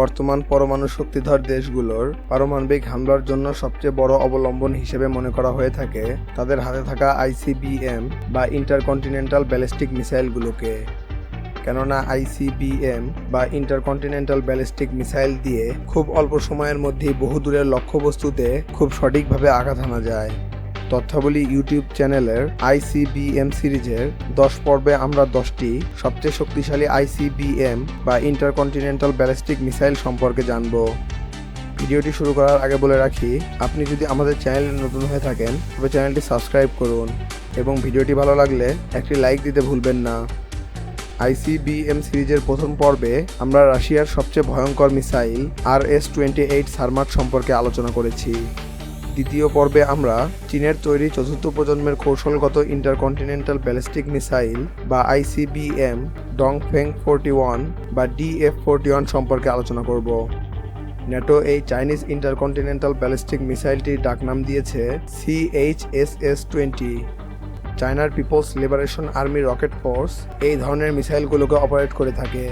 বর্তমান পরমাণু শক্তিধর দেশগুলোর পারমাণবিক হামলার জন্য সবচেয়ে বড় অবলম্বন হিসেবে মনে করা হয়ে থাকে তাদের হাতে থাকা আইসিবিএম বা ইন্টারকন্টিনেন্টাল ব্যালিস্টিক মিসাইলগুলোকে। কেননা আইসিবিএম বা ইন্টারকন্টিনেন্টাল ব্যালিস্টিক মিসাইল দিয়ে খুব অল্প সময়ের মধ্যেই বহু দূরের লক্ষ্যবস্তুতে খুব সঠিকভাবে আঘাত হানা যায়। তথ্যাবলী ইউটিউব চ্যানেলের আইসিবিএম সিরিজের দশ পর্বে আমরা দশটি সবচেয়ে শক্তিশালী আইসিবিএম বা ইন্টারকন্টিনেন্টাল ব্যালিস্টিক মিসাইল সম্পর্কে জানব। ভিডিওটি শুরু করার আগে বলে রাখি, আপনি যদি আমাদের চ্যানেলে নতুন হয়ে থাকেন, তবে চ্যানেলটি সাবস্ক্রাইব করুন এবং ভিডিওটি ভালো লাগলে একটি লাইক দিতে ভুলবেন না। আইসিবিএম সিরিজের প্রথম পর্বে আমরা রাশিয়ার সবচেয়ে ভয়ঙ্কর missile R S twenty eight Sarmat সম্পর্কে আলোচনা করেছি। দ্বিতীয় পর্বে আমরা চীনের তৈরি চতুর্থ প্রজন্মের কৌশলগত ইন্টারকন্টিনেন্টাল ব্যালিস্টিক মিসাইল বা আইসিবিএম ডংফেং ফোরটি ওয়ান বা ডিএফ ফোরটি ওয়ান সম্পর্কে আলোচনা করব। ন্যাটো এই চাইনিজ ইন্টারকন্টিনেন্টাল ব্যালিস্টিক মিসাইলটির ডাকনাম দিয়েছে সিএইচএসএস টোয়েন্টি। চায়নার People's Liberation Army Rocket Force এই ধরনের মিসাইলগুলোকে অপারেট করে থাকে।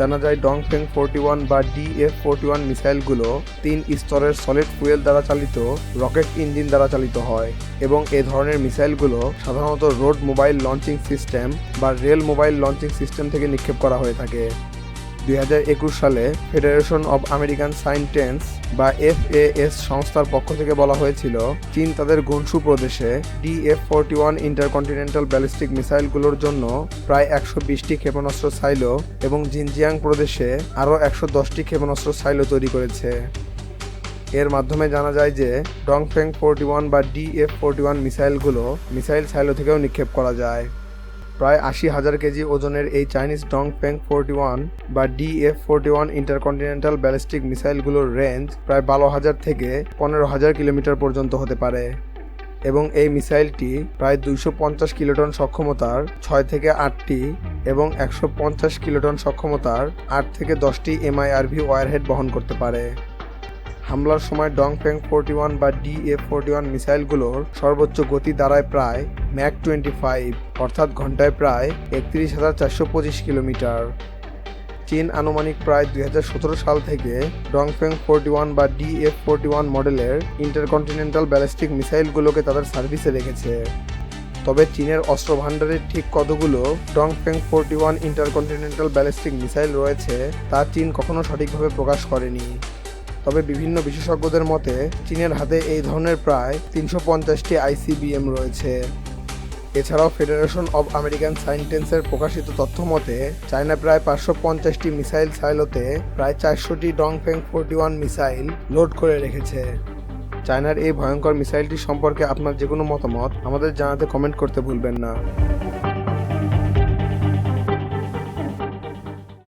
জানা যায়, ডংফেং ফোরটি ওয়ান বা ডিএফ ফোরটি ওয়ান মিসাইলগুলো তিন স্তরের সলিড ফুয়েল দ্বারা চালিত, রকেট ইঞ্জিন দ্বারা চালিত হয় এবং এ ধরনের মিসাইলগুলো সাধারণত রোড মোবাইল লঞ্চিং সিস্টেম বা রেল মোবাইল লঞ্চিং সিস্টেম থেকে নিক্ষেপ করা হয়ে থাকে। দুই হাজার একুশ সালে ফেডারেশন অব আমেরিকান সাইন্টেন্স বা এফএএস সংস্থার পক্ষ থেকে বলা হয়েছিল, চীন তাদের গুনসু প্রদেশে DF forty one intercontinental ballistic মিসাইলগুলোর জন্য প্রায় একশো বিশটি ক্ষেপণাস্ত্র সাইলো এবং জিনজিয়াং প্রদেশে আরও একশো দশটি ক্ষেপণাস্ত্র সাইলো তৈরি করেছে। এর মাধ্যমে জানা যায় যে ডংফেং ফোরটি ওয়ান বা ডিএফ ফোরটি ওয়ান মিসাইলগুলো মিসাইল সাইলো থেকেও নিক্ষেপ করা যায়। প্রায় আশি হাজার কেজি ওজনের এই Chinese Dong Feng forty one বা DF forty one intercontinental ballistic মিসাইলগুলোর range প্রায় বারো হাজার থেকে পনেরো হাজার কিলোমিটার পর্যন্ত হতে পারে। এবং এই মিসাইলটি প্রায় দুইশো পঞ্চাশ কিলোটন সক্ষমতার ছয় থেকে আটটি এবং একশো পঞ্চাশ কিলোটন সক্ষমতার আট থেকে দশটি এমআইআরভি ওয়ারহেড বহন করতে পারে। হামলার সময় ডংফেং ফোরটি ওয়ান বা ডিএফ ফোরটি ওয়ান মিসাইলগুলোর সর্বোচ্চ গতি দাঁড়ায় প্রায় ম্যাক টোয়েন্টি ফাইভ, অর্থাৎ ঘন্টায় প্রায় একত্রিশ হাজার চারশো পঁচিশ কিলোমিটার। চীন আনুমানিক প্রায় দুই হাজার সতেরো সাল থেকে ডংফেং ফোরটি ওয়ান বা ডিএফ ফোরটি ওয়ান মডেলের ইন্টারকন্টিনেন্টাল ব্যালিস্টিক মিসাইলগুলোকে তাদের সার্ভিসে রেখেছে। তবে চীনের অস্ত্র ভাণ্ডারের ঠিক কতগুলো Dongfeng forty one intercontinental ballistic missile রয়েছে তা চীন কখনো সঠিকভাবে প্রকাশ করেনি। তবে বিভিন্ন বিশেষজ্ঞদের মতে, চীনের হাতে এই ধরনের প্রায় তিনশো পঞ্চাশটি আইসিবিএম রয়েছে। এছাড়াও ফেডারেশন অব আমেরিকান সাইন্টেন্সের প্রকাশিত তথ্য মতে চায়না প্রায় পাঁচশো পঞ্চাশটি মিসাইল সাইলোতে প্রায় চারশোটি Dongfeng forty one missile load করে রেখেছে। চায়নার এই ভয়ঙ্কর মিসাইলটি সম্পর্কে আপনার যে কোনো মতামত আমাদের জানাতে কমেন্ট করতে ভুলবেন না।